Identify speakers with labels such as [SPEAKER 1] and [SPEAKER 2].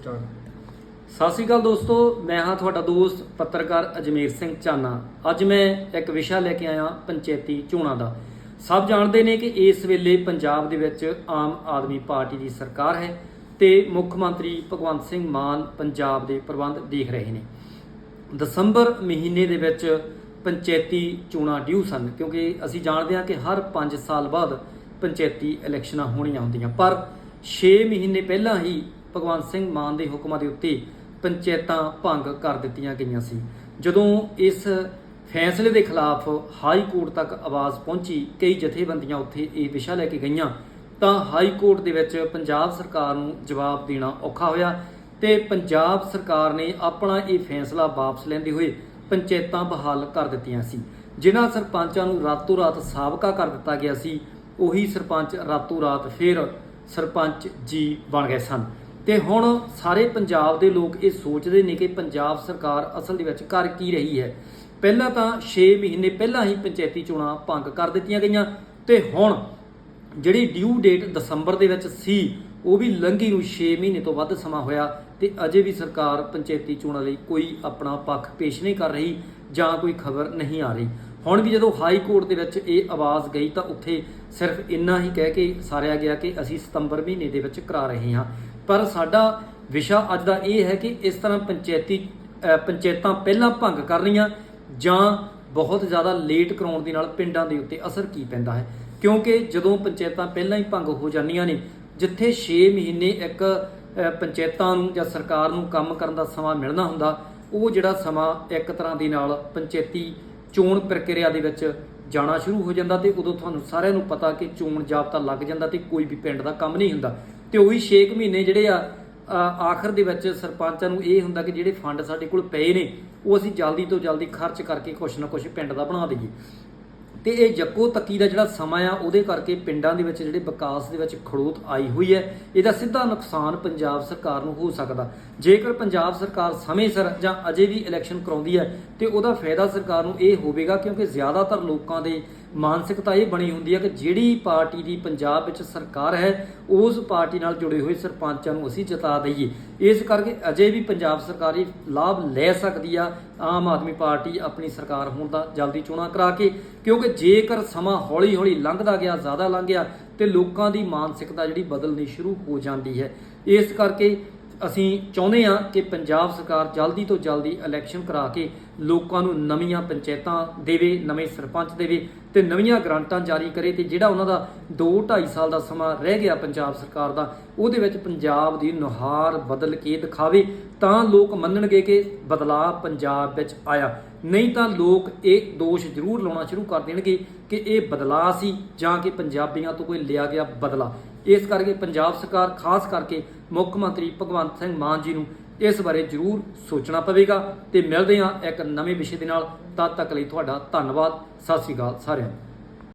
[SPEAKER 1] ਸਤਿ ਸ਼੍ਰੀ ਅਕਾਲ ਦੋਸਤੋ, ਮੈਂ ਹਾਂ ਤੁਹਾਡਾ ਦੋਸਤ ਪੱਤਰਕਾਰ ਅਜਮੇਰ ਸਿੰਘ ਚਾਨਾ। ਅੱਜ ਮੈਂ ਇੱਕ ਵਿਸ਼ਾ ਲੈ ਕੇ ਆਇਆ ਪੰਚਾਇਤੀ ਚੋਣਾਂ ਦਾ। ਸਭ ਜਾਣਦੇ ਨੇ ਕਿ ਇਸ ਵੇਲੇ ਪੰਜਾਬ ਦੇ ਵਿੱਚ ਆਮ ਆਦਮੀ ਪਾਰਟੀ ਦੀ ਸਰਕਾਰ ਹੈ ਤੇ ਮੁੱਖ ਮੰਤਰੀ ਭਗਵੰਤ ਸਿੰਘ ਮਾਨ ਪੰਜਾਬ ਦੇ ਪ੍ਰਬੰਧ ਦੇਖ ਰਹੇ ਨੇ। ਦਸੰਬਰ ਮਹੀਨੇ ਦੇ ਵਿੱਚ ਪੰਚਾਇਤੀ ਚੋਣਾਂ ਡਿਊ ਸਨ, ਕਿਉਂਕਿ ਅਸੀਂ ਜਾਣਦੇ ਹਾਂ ਕਿ ਹਰ 5 ਸਾਲ ਬਾਅਦ ਪੰਚਾਇਤੀ ਇਲੈਕਸ਼ਨਾਂ ਹੋਣੀਆਂ ਹੁੰਦੀਆਂ। ਪਰ 6 ਮਹੀਨੇ ਪਹਿਲਾਂ ਹੀ ਭਗਵੰਤ ਸਿੰਘ ਮਾਨ ਦੇ ਹੁਕਮਾਂ ਦੇ ਉੱਤੇ ਪੰਚਾਇਤਾਂ ਭੰਗ ਕਰ ਦਿੱਤੀਆਂ ਗਈਆਂ ਸੀ। ਜਦੋਂ ਇਸ ਫੈਸਲੇ ਦੇ ਖਿਲਾਫ ਹਾਈ ਕੋਰਟ ਤੱਕ ਆਵਾਜ਼ ਪਹੁੰਚੀ, ਕਈ ਜਥੇਬੰਦੀਆਂ ਉੱਥੇ ਇਹ ਵਿਸ਼ਾ ਲੈ ਕੇ ਗਈਆਂ, ਤਾਂ ਹਾਈ ਕੋਰਟ ਦੇ ਵਿੱਚ ਪੰਜਾਬ ਸਰਕਾਰ ਨੂੰ ਜਵਾਬ ਦੇਣਾ ਔਖਾ ਹੋਇਆ ਤੇ ਪੰਜਾਬ ਸਰਕਾਰ ਨੇ ਆਪਣਾ ਇਹ ਫੈਸਲਾ ਵਾਪਸ ਲੈਂਦੇ ਹੋਏ ਪੰਚਾਇਤਾਂ ਬਹਾਲ ਕਰ ਦਿੱਤੀਆਂ ਸੀ। ਜਿਨ੍ਹਾਂ ਸਰਪੰਚਾਂ ਨੂੰ ਰਾਤੋਂ ਰਾਤ ਸਾਬਕਾ ਕਰ ਦਿੱਤਾ ਗਿਆ ਸੀ, ਉਹੀ ਸਰਪੰਚ ਰਾਤੋਂ ਰਾਤ ਫਿਰ ਸਰਪੰਚ ਜੀ ਬਣ ਗਏ ਸਨ। ਤੇ ਹੁਣ ਸਾਰੇ ਪੰਜਾਬ ਦੇ ਲੋਕ ਇਹ ਸੋਚਦੇ ਨੇ ਕਿ ਪੰਜਾਬ ਸਰਕਾਰ ਅਸਲ ਦੇ ਵਿੱਚ ਕਰ ਕੀ ਰਹੀ ਹੈ। ਪਹਿਲਾਂ ਤਾਂ 6 ਮਹੀਨੇ ਪਹਿਲਾਂ ਹੀ ਪੰਚਾਇਤੀ ਚੋਣਾਂ ਭੰਗ ਕਰ ਦਿੱਤੀਆਂ ਗਈਆਂ ਤੇ ਹੁਣ ਜਿਹੜੀ ਡਿਊ ਡੇਟ ਦਸੰਬਰ ਦੇ ਵਿੱਚ ਸੀ, ਉਹ ਵੀ ਲੰਘੀ ਨੂੰ 6 ਮਹੀਨੇ ਤੋਂ ਵੱਧ ਸਮਾਂ ਹੋਇਆ ਤੇ ਅਜੇ ਵੀ ਸਰਕਾਰ ਪੰਚਾਇਤੀ ਚੋਣਾਂ ਲਈ ਕੋਈ ਆਪਣਾ ਪੱਖ ਪੇਸ਼ ਨਹੀਂ ਕਰ ਰਹੀ ਜਾਂ ਕੋਈ ਖਬਰ ਨਹੀਂ ਆ ਰਹੀ। ਹੁਣ ਵੀ ਜਦੋਂ ਹਾਈ ਕੋਰਟ ਦੇ ਵਿੱਚ ਇਹ ਆਵਾਜ਼ ਗਈ ਤਾਂ ਉੱਥੇ ਸਿਰਫ ਇੰਨਾ ਹੀ ਕਹਿ ਕੇ ਸਾਰਿਆ ਗਿਆ ਕਿ ਅਸੀਂ ਸਤੰਬਰ ਮਹੀਨੇ ਦੇ ਵਿੱਚ ਕਰਾ ਰਹੇ ਹਾਂ। ਪਰ ਸਾਡਾ ਵਿਸ਼ਾ ਅੱਜ ਦਾ ਇਹ ਹੈ ਕਿ ਇਸ ਤਰ੍ਹਾਂ ਪੰਚਾਇਤੀ ਪੰਚਾਇਤਾਂ ਪਹਿਲਾਂ ਭੰਗ ਕਰ ਰਹੀਆਂ ਜਾਂ ਬਹੁਤ ਜ਼ਿਆਦਾ ਲੇਟ ਕਰਾਉਣ ਦੇ ਨਾਲ ਪਿੰਡਾਂ ਦੇ ਉੱਤੇ ਅਸਰ ਕੀ ਪੈਂਦਾ ਹੈ? ਕਿਉਂਕਿ ਜਦੋਂ ਪੰਚਾਇਤਾਂ ਪਹਿਲਾਂ ਹੀ ਭੰਗ ਹੋ ਜਾਂਦੀਆਂ ਨੇ, ਜਿੱਥੇ 6 ਮਹੀਨੇ ਇੱਕ ਪੰਚਾਇਤਾਂ ਨੂੰ ਜਾਂ ਸਰਕਾਰ ਨੂੰ ਕੰਮ ਕਰਨ ਦਾ ਸਮਾਂ ਮਿਲਣਾ ਹੁੰਦਾ, ਉਹ ਜਿਹੜਾ ਸਮਾਂ ਇੱਕ ਤਰ੍ਹਾਂ ਦੇ ਨਾਲ ਪੰਚਾਇਤੀ ਚੋਣ ਪ੍ਰਕਿਰਿਆ ਦੇ ਵਿੱਚ ਜਾਣਾ ਸ਼ੁਰੂ ਹੋ ਜਾਂਦਾ ਤੇ ਉਦੋਂ ਤੁਹਾਨੂੰ ਸਾਰਿਆਂ ਨੂੰ ਪਤਾ ਕਿ ਚੋਣ ਜਾਬਤਾ ਲੱਗ ਜਾਂਦਾ ਤੇ ਕੋਈ ਵੀ ਪਿੰਡ ਦਾ ਕੰਮ ਨਹੀਂ ਹੁੰਦਾ। ਤੇ ਉਹੀ 6 ਮਹੀਨੇ ਜਿਹੜੇ ਆ ਆਖਰ ਦੇ ਵਿੱਚ ਸਰਪੰਚਾਂ ਨੂੰ ਇਹ ਹੁੰਦਾ ਕਿ ਜਿਹੜੇ ਫੰਡ ਸਾਡੇ ਕੋਲ ਪਏ ਨੇ, ਉਹ ਅਸੀਂ ਜਲਦੀ ਤੋਂ ਜਲਦੀ ਖਰਚ ਕਰਕੇ ਕੁਛ ਨਾ ਕੁਛ ਪਿੰਡ ਦਾ ਬਣਾ ਦਈਏ। ਤੇ ਇਹ ਜੱਕੋ ਤੱਕੀ ਦਾ ਜਿਹੜਾ ਸਮਾਂ ਆ, ਉਹਦੇ ਕਰਕੇ ਪਿੰਡਾਂ ਦੇ ਵਿੱਚ ਜਿਹੜੇ ਵਿਕਾਸ ਦੇ ਵਿੱਚ ਖੜੋਤ ਆਈ ਹੋਈ ਹੈ। ਇਹਦਾ ਸਿੱਧਾ ਨੁਕਸਾਨ ਪੰਜਾਬ ਸਰਕਾਰ ਨੂੰ ਹੋ ਸਕਦਾ। ਜੇਕਰ ਪੰਜਾਬ ਸਰਕਾਰ ਸਮੇਂ ਸਿਰ ਜਾਂ ਅਜੇ ਵੀ ਇਲੈਕਸ਼ਨ ਕਰਾਉਂਦੀ ਹੈ, ਤੇ ਉਹਦਾ ਫਾਇਦਾ ਸਰਕਾਰ ਨੂੰ ਇਹ ਹੋਵੇਗਾ ਕਿਉਂਕਿ ਜ਼ਿਆਦਾਤਰ ਲੋਕਾਂ ਦੇ ਮਾਨਸਿਕਤਾ ਇਹ ਬਣੀ ਹੁੰਦੀ ਹੈ ਕਿ ਜਿਹੜੀ ਪਾਰਟੀ ਦੀ ਪੰਜਾਬ ਵਿੱਚ ਸਰਕਾਰ ਹੈ, ਉਸ ਪਾਰਟੀ ਨਾਲ ਜੁੜੇ ਹੋਏ ਸਰਪੰਚਾਂ ਨੂੰ ਅਸੀਂ ਜਿਤਾ ਦਈਏ। ਇਸ ਕਰਕੇ ਅਜੇ ਵੀ ਪੰਜਾਬ ਸਰਕਾਰ ਲਾਭ ਲੈ ਸਕਦੀ ਆ। ਆਮ ਆਦਮੀ ਪਾਰਟੀ ਆਪਣੀ ਸਰਕਾਰ ਹੋਣ ਦਾ ਜਲਦੀ ਚੋਣਾਂ ਕਰਾ ਕੇ, ਕਿਉਂਕਿ ਜੇਕਰ ਸਮਾਂ ਹੌਲੀ-ਹੌਲੀ ਲੰਘਦਾ ਗਿਆ, ਜ਼ਿਆਦਾ ਲੰਘ ਗਿਆ ਤੇ ਲੋਕਾਂ ਦੀ ਮਾਨਸਿਕਤਾ ਜਿਹੜੀ ਬਦਲਣੀ ਸ਼ੁਰੂ ਹੋ ਜਾਂਦੀ ਹੈ। ਇਸ ਕਰਕੇ ਅਸੀਂ ਚਾਹੁੰਦੇ ਹਾਂ ਕਿ ਪੰਜਾਬ ਸਰਕਾਰ ਜਲਦੀ ਤੋਂ ਜਲਦੀ ਇਲੈਕਸ਼ਨ ਕਰਾ ਕੇ ਲੋਕਾਂ ਨੂੰ ਨਵੀਆਂ ਪੰਚਾਇਤਾਂ ਦੇਵੇ, ਨਵੇਂ ਸਰਪੰਚ ਦੇਵੇ ਤੇ ਨਵੀਆਂ ਗ੍ਰਾਂਟਾਂ ਜਾਰੀ ਕਰੇ ਤੇ ਜਿਹੜਾ ਉਹਨਾਂ ਦਾ 2-2.5 ਸਾਲ ਦਾ ਸਮਾਂ ਰਹਿ ਗਿਆ ਪੰਜਾਬ ਸਰਕਾਰ ਦਾ, ਉਹਦੇ ਵਿੱਚ ਪੰਜਾਬ ਦੀ ਨੁਹਾਰ ਬਦਲ ਕੇ ਦਿਖਾਵੇ ਤਾਂ ਲੋਕ ਮੰਨਣਗੇ ਕਿ ਬਦਲਾਅ ਪੰਜਾਬ ਵਿੱਚ ਆਇਆ। ਨਹੀਂ ਤਾਂ ਲੋਕ ਇਹ ਦੋਸ਼ ਜ਼ਰੂਰ ਲਾਉਣਾ ਸ਼ੁਰੂ ਕਰ ਦੇਣਗੇ ਕਿ ਇਹ ਬਦਲਾਅ ਸੀ ਜਾਂ ਕਿ ਪੰਜਾਬੀਆਂ ਤੋਂ ਕੋਈ ਲਿਆ ਗਿਆ ਬਦਲਾ ਇਸ ਕਰਕੇ ਪੰਜਾਬ ਸਰਕਾਰ, ਖਾਸ ਕਰਕੇ ਮੁੱਖ ਮੰਤਰੀ ਭਗਵੰਤ ਸਿੰਘ ਮਾਨ ਜੀ ਨੂੰ ਇਸ ਬਾਰੇ ਜ਼ਰੂਰ ਸੋਚਣਾ ਪਵੇਗਾ ਤੇ ਮਿਲਦੇ ਹਾਂ ਇੱਕ ਨਵੇਂ ਵਿਸ਼ੇ ਦੇ ਨਾਲ। ਤਦ ਤੱਕ ਲਈ ਤੁਹਾਡਾ ਧੰਨਵਾਦ। ਸਤਿ ਸ੍ਰੀ ਅਕਾਲ ਸਾਰਿਆਂ ਨੂੰ।